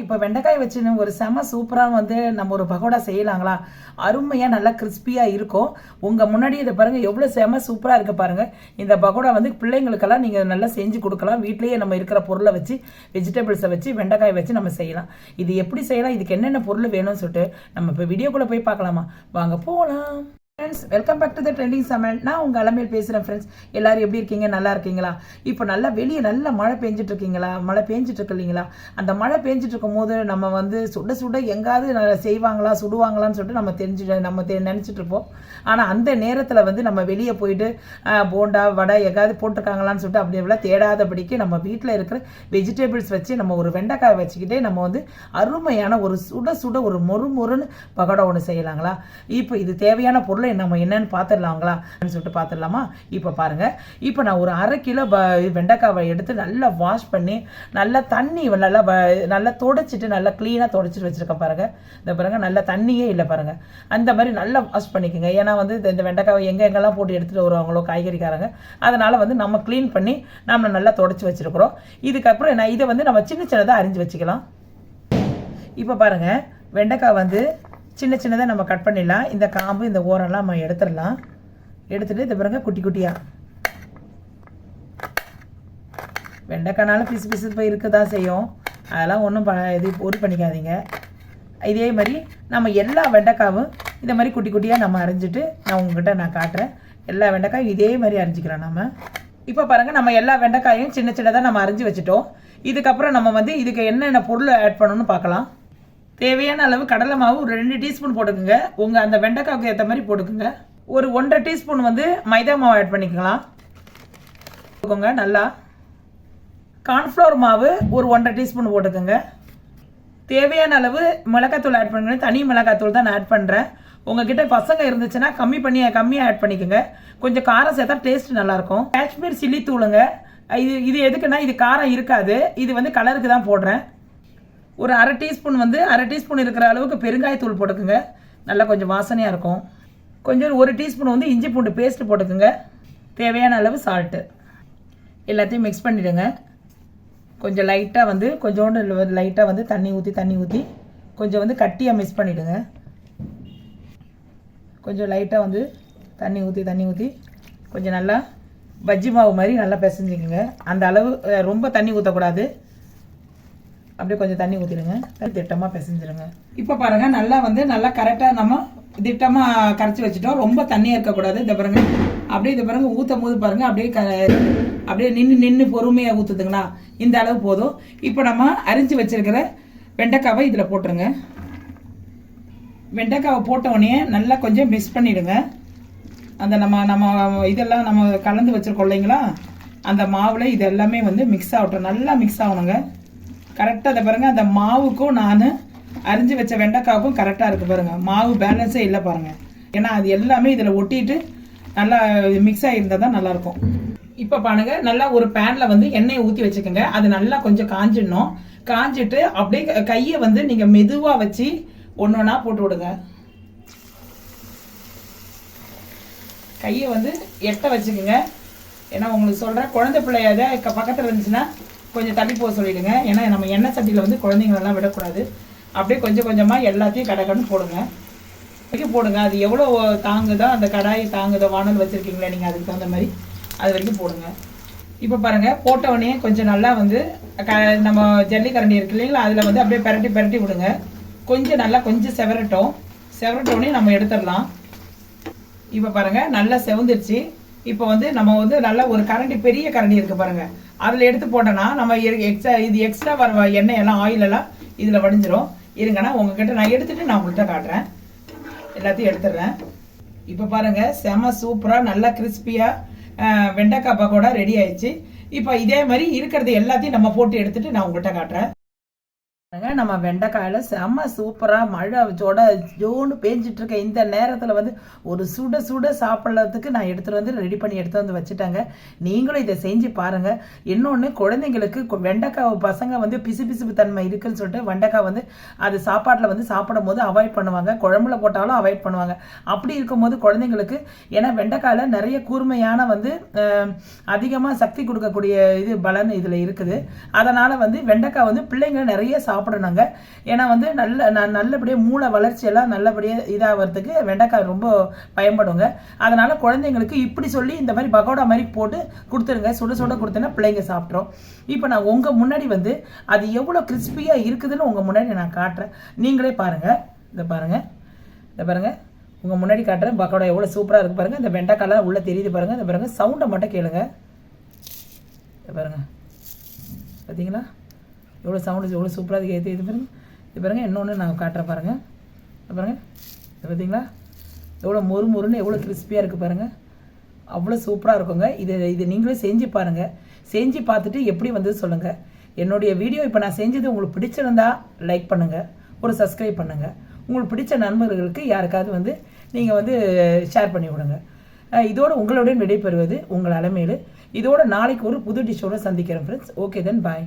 இப்போ வெண்டைக்காய் வச்சுன்னு ஒரு செம சூப்பராக வந்து நம்ம ஒரு பகோடா செய்யலாங்களா? அருமையாக நல்லா கிறிஸ்பியாக இருக்கும். உங்கள் முன்னாடி இதை பாருங்கள் எவ்வளோ செம சூப்பராக இருக்குது பாருங்கள் இந்த பகோடா வந்து பிள்ளைங்களுக்கெல்லாம் நீங்கள் நல்லா செஞ்சு கொடுக்கலாம். வீட்லேயே நம்ம இருக்கிற பொருளை வச்சு வெஜிடபிள்ஸை வச்சு வெண்டைக்காய் வச்சு நம்ம செய்யலாம். இது எப்படி செய்யலாம்? இதுக்கு என்னென்ன பொருள் வேணும்னு சொல்லிட்டு நம்ம இப்போ வீடியோக்குள்ளே போய் பார்க்கலாமா? வாங்க போகலாம் friends welcome back to the trending சமையல் நான் உங்கள் அலமையில் பேசுகிறேன் ஃப்ரெண்ட்ஸ் எல்லாரும் எப்படி இருக்கீங்க? நல்லா இருக்கீங்களா? இப்போ நல்லா வெளியே நல்லா மழை பெஞ்சிட்டு இருக்கீங்களா மழை பெஞ்சிட்டு இருக்கு இல்லைங்களா? அந்த மழை பெஞ்சிட்டு இருக்கும் போது நம்ம வந்து சுட சுட எங்காவது செய்வாங்களா சுடுவாங்களான்னு சொல்லிட்டு நம்ம தெரிஞ்சு நம்ம தெ நினச்சிட்டு இருப்போம் ஆனால் அந்த நேரத்தில் வந்து நம்ம வெளியே போயிட்டு போண்டா வடை எங்காவது போட்டிருக்காங்களான்னு சொல்லிட்டு அப்படி எவ்வளோ தேடாதபடிக்கு நம்ம வீட்டில் இருக்கிற வெஜிடபிள்ஸ் வச்சு நம்ம ஒரு வெண்டைக்காய் வச்சுக்கிட்டே நம்ம வந்து அருமையான ஒரு சுட சுட ஒரு மொறு மொறுன்னு பகோடா ஒன்று செய்யலாங்களா? இப்போ இது தேவையான பொருள் நம்ம என்னன்னு பார்த்துடலாங்களா சொல்லிட்டு பார்த்துடலாமா இப்போ பாருங்க. இப்போ நான் ஒரு அரை கிலோ ப வெண்டைக்காவை எடுத்து நல்லா வாஷ் பண்ணி நல்லா தண்ணி நல்லா நல்லா தொடச்சிட்டு நல்லா க்ளீனாக தொடச்சிட்டு வச்சுருக்கேன் பாருங்க. இந்த பாருங்க நல்லா தண்ணியே இல்லை பாருங்க. அந்த மாதிரி நல்லா வாஷ் பண்ணிக்கோங்க. ஏன்னா வந்து இந்த- இந்த வெண்டைக்காவை எங்கே எங்கெல்லாம் போட்டு எடுத்துகிட்டு வருவாங்களோ காய்கறிக்காரங்க. அதனால் வந்து நம்ம க்ளீன் பண்ணி நம்ம நல்லா தொடச்சி வச்சிருக்கிறோம். இதுக்கப்புறம் நான் இதை வந்து நம்ம சின்ன சின்னதாக அரிஞ்சு வச்சுக்கலாம். இப்போ பாருங்கள் வெண்டைக்காய் வந்து சின்ன சின்னதாக நம்ம கட் பண்ணிடலாம். இந்த காம்பு இந்த ஓரெல்லாம் நம்ம எடுத்துடலாம். எடுத்துகிட்டு இது பிறகு குட்டி குட்டியாக வெண்டைக்கானாலும் பிசு பிசு போய் இருக்க தான் செய்யும். அதெல்லாம் ஒன்றும் ப இது பொறி பண்ணிக்காதீங்க. இதே மாதிரி நம்ம எல்லா வெண்டைக்காவும் இந்த மாதிரி குட்டி குட்டியாக நம்ம அரிஞ்சிட்டு நான் உங்ககிட்ட நான் காட்டுறேன். எல்லா வெண்டைக்காயும் இதே மாதிரி அரிஞ்சிக்கிறோம் நம்ம இப்போ பாருங்கள் நம்ம எல்லா வெண்டைக்காயும் சின்ன சின்னதாக நம்ம அரிஞ்சு வச்சுட்டோம். இதுக்கப்புறம் நம்ம வந்து இதுக்கு என்னென்ன பொருள் ஆட் பண்ணணும்னு பார்க்கலாம். தேவையான அளவு கடலை மாவு ஒரு ரெண்டு டீஸ்பூன் போட்டுக்குங்க. உங்கள் அந்த வெண்டைக்காவுக்கு ஏற்ற மாதிரி போட்டுக்கோங்க. ஒரு ஒன்றரை டீஸ்பூன் வந்து மைதா மாவு ஆட் பண்ணிக்கலாம். போட்டுக்கோங்க நல்லா. கார்ன்ஃப்ளவர் மாவு ஒரு ஒன்றரை டீஸ்பூன் போட்டுக்கோங்க. தேவையான அளவு மிளகாத்தூள் ஆட் பண்ணுங்க. தனி மிளகாத்தூள் தான் நான் ஆட் பண்ணுறேன் உங்ககிட்ட பசங்க இருந்துச்சுன்னா கம்மி பண்ணி கம்மியாக ஆட் பண்ணிக்கோங்க. கொஞ்சம் காரம் சேர்த்தா டேஸ்ட் நல்லாயிருக்கும். காஷ்மீர் சில்லி தூளுங்க. இது இது எதுக்குன்னா இது காரம் இருக்காது. இது வந்து கலருக்கு தான் போடுறேன். ஒரு அரை டீஸ்பூன் வந்து அரை டீஸ்பூன் இருக்கிற அளவுக்கு பெருங்காயத்தூள் போட்டுக்குங்க. நல்லா கொஞ்சம் வாசனையாக இருக்கும். கொஞ்சம் ஒரு டீஸ்பூன் வந்து இஞ்சி பூண்டு பேஸ்ட்டு போட்டுக்குங்க. தேவையான அளவு சால்ட்டு எல்லாத்தையும் மிக்ஸ் பண்ணிவிடுங்க கொஞ்சம் லைட்டாக வந்து கொஞ்சோண்டு லைட்டாக வந்து தண்ணி ஊற்றி தண்ணி ஊற்றி கொஞ்சம் வந்து கட்டியாக மிக்ஸ் பண்ணிவிடுங்க கொஞ்சம் லைட்டாக வந்து தண்ணி ஊற்றி தண்ணி ஊற்றி கொஞ்சம் நல்லா பஜ்ஜி மாவு மாதிரி நல்லா பிசைஞ்சிக்கோங்க. அந்த அளவு ரொம்ப தண்ணி ஊற்றக்கூடாது அப்படியே கொஞ்சம் தண்ணி ஊற்றிடுங்க திட்டமாக பிசைஞ்சிருங்க. இப்போ பாருங்க நல்லா வந்து நல்லா கரெக்டாக நம்ம திட்டமாக கரைச்சி வச்சுட்டோம். ரொம்ப தண்ணியாக இருக்கக்கூடாது. இந்த பாருங்க அப்படியே இந்த பாருங்க ஊற்றும் போது பாருங்கள் அப்படியே க அப்படியே நின்று நின்று பொறுமையாக ஊற்றுதுங்களா இந்த அளவு போதும். இப்போ நம்ம அரிஞ்சு வச்சிருக்கிற வெண்டைக்காவை இதில் போட்டுருங்க. வெண்டைக்காவை போட்ட உடனே நல்லா கொஞ்சம் மிக்ஸ் பண்ணிவிடுங்க அந்த நம்ம நம்ம இதெல்லாம் நம்ம கலந்து வச்சுருக்கோம் இல்லைங்களா? அந்த மாவில் இது எல்லாமே வந்து மிக்ஸ் ஆகட்டும். நல்லா மிக்ஸ் ஆகணுங்க. கரெக்டாக அதை பாருங்கள் அந்த மாவுக்கும் நான் அரிஞ்சு வச்ச வெண்டைக்காவுக்கும் கரெக்டாக இருக்குது பாருங்கள் மாவு பேலன்ஸே இல்லை பாருங்கள் ஏன்னா அது எல்லாமே இதில் ஒட்டிட்டு நல்லா மிக்ஸ் ஆகியிருந்தால் தான் நல்லாயிருக்கும். இப்போ பாருங்க நல்லா ஒரு பேனில் வந்து எண்ணெயை ஊற்றி வச்சுக்கோங்க. அது நல்லா கொஞ்சம் காஞ்சிடணும். காஞ்சிட்டு அப்படியே கையை வந்து நீங்கள் மெதுவாக வச்சு ஒன்று ஒன்றா போட்டு விடுங்க. கையை வந்து எட்ட வச்சுக்கோங்க. ஏன்னா உங்களுக்கு சொல்கிறேன் குழந்தை பிள்ளையாத பக்கத்தில் இருந்துச்சுன்னா கொஞ்சம் தள்ளி போக சொல்லிவிடுங்க ஏன்னா நம்ம எண்ணெய் சட்டியில் வந்து குழந்தைங்களெல்லாம் விடக்கூடாது. அப்படியே கொஞ்சம் கொஞ்சமாக எல்லாத்தையும் கடகடன்னு போடுங்க. வரைக்கும் போடுங்க. அது எவ்வளோ தாங்குதோ அந்த கடாய் தாங்குதோ வானல் வச்சுருக்கீங்களா நீங்கள் அதுக்கு தகுந்த மாதிரி அது வரைக்கும் போடுங்க. இப்போ பாருங்கள் போட்டவொடனே கொஞ்சம் நல்லா வந்து க நம்ம ஜல்லிக்கரண்டி இருக்கு இல்லைங்களா அதில் வந்து அப்படியே பிரட்டி பிரட்டி விடுங்க. கொஞ்சம் நல்லா கொஞ்சம் செவரட்டும். செவரட்டோடனே நம்ம எடுத்துடலாம். இப்போ பாருங்க நல்லா செவந்துருச்சு. இப்போ வந்து நம்ம வந்து நல்ல ஒரு கரண்டி பெரிய கரண்டி இருக்கு பாருங்க. அதில் எடுத்து போட்டோன்னா நம்ம எக்ஸ்ட்ரா இது எக்ஸ்ட்ரா வர எண்ணெய் எல்லாம் ஆயில் எல்லாம் இதில் வடிஞ்சிரும். இருங்கன்னா உங்ககிட்ட நான் எடுத்துட்டு நான் உங்கள்கிட்ட காட்டுறேன். எல்லாத்தையும் எடுத்துடுறேன். இப்போ பாருங்க செம சூப்பராக நல்லா கிறிஸ்பியாக வெண்டைக்காய் பக்கோடா ரெடி ஆயிடுச்சு. இப்போ இதே மாதிரி இருக்கிறது எல்லாத்தையும் நம்ம போட்டு எடுத்துட்டு நான் உங்கள்கிட்ட காட்டுறேன். நம்ம வெண்டைக்காயில் செம்ம சூப்பராக மழை ஜோட ஜோன்னு பேஞ்சிட்டு இருக்க இந்த நேரத்தில் வந்து ஒரு சுட சுட சாப்பிட்றதுக்கு நான் எடுத்துகிட்டு வந்து ரெடி பண்ணி எடுத்து வந்து வச்சுட்டாங்க. நீங்களும் இதை செஞ்சு பாருங்க. இன்னொன்று குழந்தைங்களுக்கு வெண்டைக்காய் பசங்க வந்து பிசு பிசுப்பு தன்மை இருக்குன்னு சொல்லிட்டு வெண்டைக்காய் வந்து அது சாப்பாட்டில் வந்து சாப்பிடும் போது அவாய்ட் பண்ணுவாங்க. குழம்புல போட்டாலும் அவாய்ட் பண்ணுவாங்க. அப்படி இருக்கும்போது குழந்தைங்களுக்கு ஏன்னா வெண்டைக்காயில் நிறைய கூர்மையான வந்து அதிகமாக சக்தி கொடுக்கக்கூடிய இது பலன் இதில் இருக்குது. அதனால் வந்து வெண்டைக்காய் வந்து பிள்ளைங்க நிறைய சாப்பிடணும் சாப்பிடணுங்க. ஏன்னா வந்து நல்ல நான் நல்லபடியாக மூளை வளர்ச்சியெல்லாம் நல்லபடியாக இதாகிறதுக்கு வெண்டைக்காய் ரொம்ப பயன்படுங்க. அதனால் குழந்தைங்களுக்கு இப்படி சொல்லி இந்த மாதிரி பகோடா மாதிரி போட்டு கொடுத்துருங்க. சுட சுட கொடுத்தேன்னா பிள்ளைங்க சாப்பிட்றோம் இப்போ நான் உங்கள் முன்னாடி வந்து அது எவ்வளோ கிறிஸ்பியாக இருக்குதுன்னு உங்கள் முன்னாடி நான் காட்டுறேன். நீங்களே பாருங்கள் இதை பாருங்கள் இதை பாருங்கள் உங்கள் முன்னாடி காட்டுறேன். பக்கோடா எவ்வளோ சூப்பராக இருக்குது பாருங்கள் இந்த வெண்டைக்காலாம் உள்ளே தெரியுது பாருங்கள் இந்த பாருங்கள் சவுண்டை மட்டும் கேளுங்க. இதை பாருங்கள் பார்த்தீங்களா எவ்வளோ சவுண்டு எவ்வளோ சூப்பராக இருக்குது ஏற்றி இது பாருங்க. இது பாருங்கள் இன்னொன்று நான் காட்டுறேன் பாருங்கள் பாருங்கள் இது பார்த்தீங்களா எவ்வளோ மொறு மொறுன்னு எவ்வளோ கிறிஸ்பியாக இருக்குது பாருங்கள் அவ்வளோ சூப்பராக இருக்குங்க. இது இது நீங்களும் செஞ்சு பாருங்கள் செஞ்சு பார்த்துட்டு எப்படி வந்து சொல்லுங்கள் என்னுடைய வீடியோ இப்போ நான் செஞ்சது உங்களுக்கு பிடிச்சிருந்தா லைக் பண்ணுங்கள் ஒரு சப்ஸ்கிரைப் பண்ணுங்கள் உங்களுக்கு பிடிச்ச நண்பர்களுக்கு யாருக்காவது வந்து நீங்கள் வந்து ஷேர் பண்ணி விடுங்க. இதோடு உங்களுடன் விடைபெறுவது உங்கள் அலமையில் இதோட நாளைக்கு ஒரு புது டிஷ்ஷோட சந்திக்கிறேன் ஃப்ரெண்ட்ஸ் ஓகே தென் பாய்